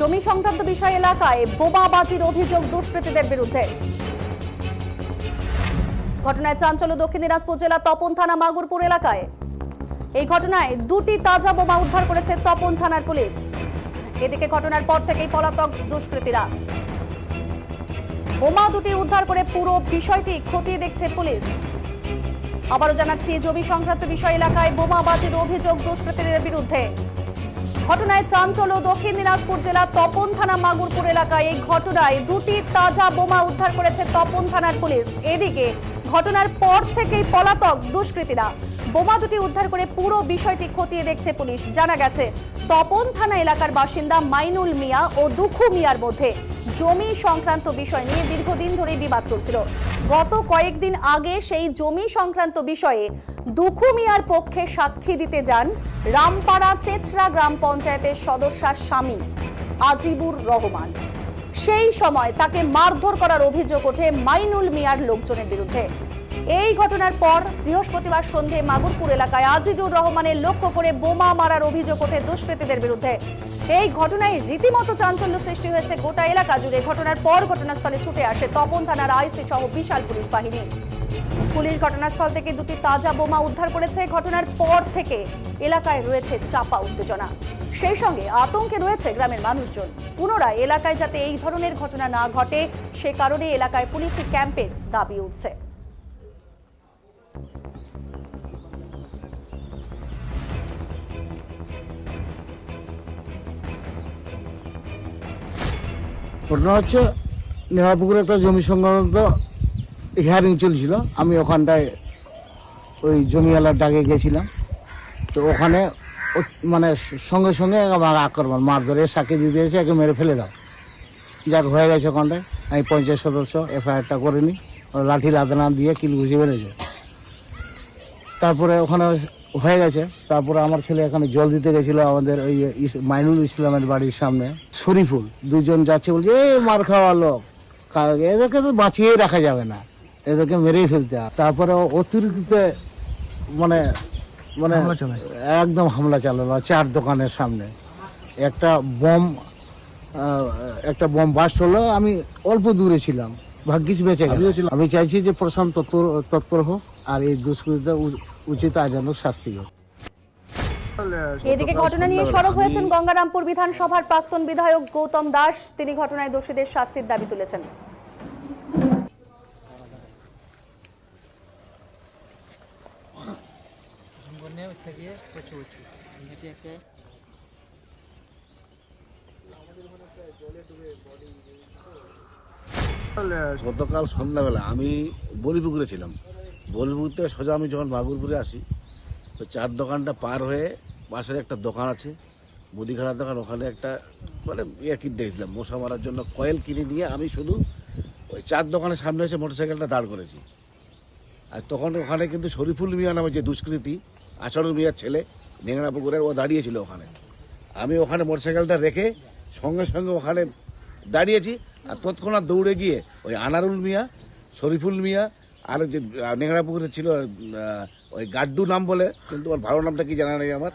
জমি সংক্রান্ত বিষয় এলাকায় বোমাবাজির অভিযোগ দুষ্কৃতীদের বিরুদ্ধে। ঘটনায় চাঞ্চল্য দক্ষিণ দিনাজপুর জেলা তপন থানা মাগুরপুর এলাকায়। এই ঘটনায় দুটি তাজা বোমা উদ্ধার করেছে তপন থানার পুলিশ। এদিকে ঘটনার পর থেকেই পলাতক দুষ্কৃতীরা। বোমা দুটি উদ্ধার করে পুরো বিষয়টি খতিয়ে দেখছে পুলিশ। আবারও জানাচ্ছি, জমি সংক্রান্ত বিষয় এলাকায় বোমাবাজির অভিযোগ দুষ্কৃতীদের বিরুদ্ধে। ঘটনায় চাঞ্চল্য দক্ষিণ দিনাজপুর জেলা তপন থানা মাগুরপুর এলাকায় এই ঘটনায় দুটি তাজা বোমা উদ্ধার করেছে তপন থানার পুলিশ। এদিকে ঘটনার পর থেকেই পলাতক দুষ্কৃতীরা। বোমা দুটি উদ্ধার করে পুরো বিষয়টি খতিয়ে দেখছে পুলিশ। জানা গেছে, তপন থানা এলাকার বাসিন্দা মাইনুল মিয়া ও দুখু মিয়ার মধ্যে জমি সংক্রান্ত বিষয় নিয়ে দীর্ঘদিন ধরে বিবাদ চলছিল। গত কয়েকদিন আগে সেই জমি সংক্রান্ত বিষয়ে দুখু মিয়ার পক্ষে সাক্ষী দিতে যান রামপাড়া চেচরা গ্রাম পঞ্চায়েতের সদস্যার স্বামী আজিবুর রহমান। সেই সময় তাকে মারধর করার অভিযোগ ওঠে মাইনুল মিয়ার লোকজনের বিরুদ্ধে। এই ঘটনার পর বৃহস্পতিবার সন্ধে মাগুরপুর এলাকায় আজিজুর রহমানের লক্ষ্য করে বোমা মারার অভিযোগ ওঠে দুষ্কৃতীদের বিরুদ্ধে। এই ঘটনায় রীতিমতো চাঞ্চল্য সৃষ্টি হয়েছে গোটা এলাকা জুড়ে। ঘটনার পর ঘটনাস্থলে ছুটে আসে তপন থানার আইসি সহ বিশাল পুলিশ বাহিনী। পুলিশ ঘটনাস্থল থেকে দুটি তাজা বোমা উদ্ধার করেছে। ঘটনার পর থেকে এলাকায় রয়েছে চাপা উত্তেজনা। সেই সঙ্গে আতঙ্কে রয়েছে গ্রামের মানুষজন। পুনরায় এলাকায় যাতে এই ধরনের ঘটনা না ঘটে, সে কারণে এলাকায় পুলিশি ক্যাম্পের দাবি উঠছে। ঘটনা হচ্ছে, নেহাপুকুরে একটা জমি সংক্রান্ত হিয়ারিং চলছিল। আমি ওখানটায় ওই জমিওয়ালার ডাকে গেছিলাম। তো ওখানে মানে সঙ্গে সঙ্গে আমার আক্রমণ মার ধরে সাক্ষী দিয়ে দিয়েছে, একে মেরে ফেলে দাও। যাক, হয়ে গেছে ওখানটায়। আমি পঞ্চায়েত সদস্য, এফআইআরটা করে নিই। ও লাঠি লাদানা দিয়ে কিল ঘুষি বেড়েছে তারপরে ওখানে হয়ে গেছে। তারপরে আমার ছেলে এখানে জল দিতে গেছিল আমাদের ওই মাইনুল ইসলামের বাড়ির সামনে। শরীফুল দুজন যাচ্ছে বলছে এ মার খাওয়া লোক। এদেরকে তো বাঁচিয়ে রাখা যাবে না এদেরকে মেরেই ফেলতে হবে। তারপরে অতিরিক্ত মানে মানে একদম হামলা চালালো চার দোকানের সামনে। একটা বম একটা বম বাস্ট হলো আমি অল্প দূরে ছিলাম ভাগ্যিস বেঁচে গেল আমি চাইছি যে প্রশান্ত তৎপর তৎপর হোক আর এই দুষ্কৃতিতে উচিত আইনানুক শাস্তি হোক। এদিকে ঘটনা নিয়ে সরব হয়েছেন গঙ্গারামপুর বিধানসভার প্রাক্তন বিধায়ক গৌতম দাস। তিনি ঘটনায় দোষীদের শাস্তির দাবি তুলেছেন। গতকাল সন্ধ্যাবেলা আমি বলিপুকুরে ছিলাম। বলিপুকুর থেকে সোজা আমি যখন বাগুরপুরে আসি তো চার দোকানটা পার হয়ে পাশের একটা দোকান আছে, মুদিখানার দোকান, ওখানে একটা মানে ইয়ে কিনতে গেছিলাম, মশা মারার জন্য কয়েল কিনে নিয়ে আমি শুধু ওই চার দোকানের সামনে এসে মোটরসাইকেলটা দাঁড় করেছি। আর তখন ওখানে কিন্তু শরীফুল মিয়া নামে যে দুষ্কৃতী আচারু মিয়ার ছেলে, নেংড়া পুকুরের, ও দাঁড়িয়েছিল ওখানে। আমি ওখানে মোটরসাইকেলটা রেখে সঙ্গে সঙ্গে ওখানে দাঁড়িয়েছি, আর তৎক্ষণাৎ দৌড়ে গিয়ে ওই আনারুল মিয়া, শরীফুল মিয়া আর যে নেংড়া পুকুরে ছিল ওই গাড্ডু নাম বলে, কিন্তু ওর ভালো নামটা কি জানা নেই আমার।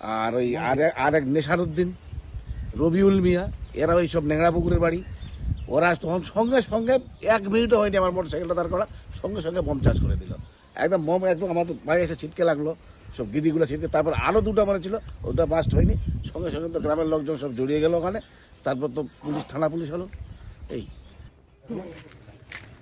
আর ওই আর এক- নেশারুদ্দিন, রবিউল মিয়া, এরা ওই সব নেংড়া পুকুরের বাড়ি। ওরা তখন সঙ্গে সঙ্গে এক মিনিটও হয়নি আমার মোটর সাইকেলটা দাঁড় করা, সঙ্গে সঙ্গে বম চার্জ করে দিল। একদম বম, একদম আমার বাড়ি এসে ছিটকে লাগল, সব গিরিগুলো ছিটকে। তারপর আরও দুটো মানে ছিল, ওটা বাস্ট হয়নি। সঙ্গে সঙ্গে তো গ্রামের লোকজন সব জড়িয়ে গেল ওখানে। তারপর তো পুলিশ, থানা পুলিশ হলো। এই।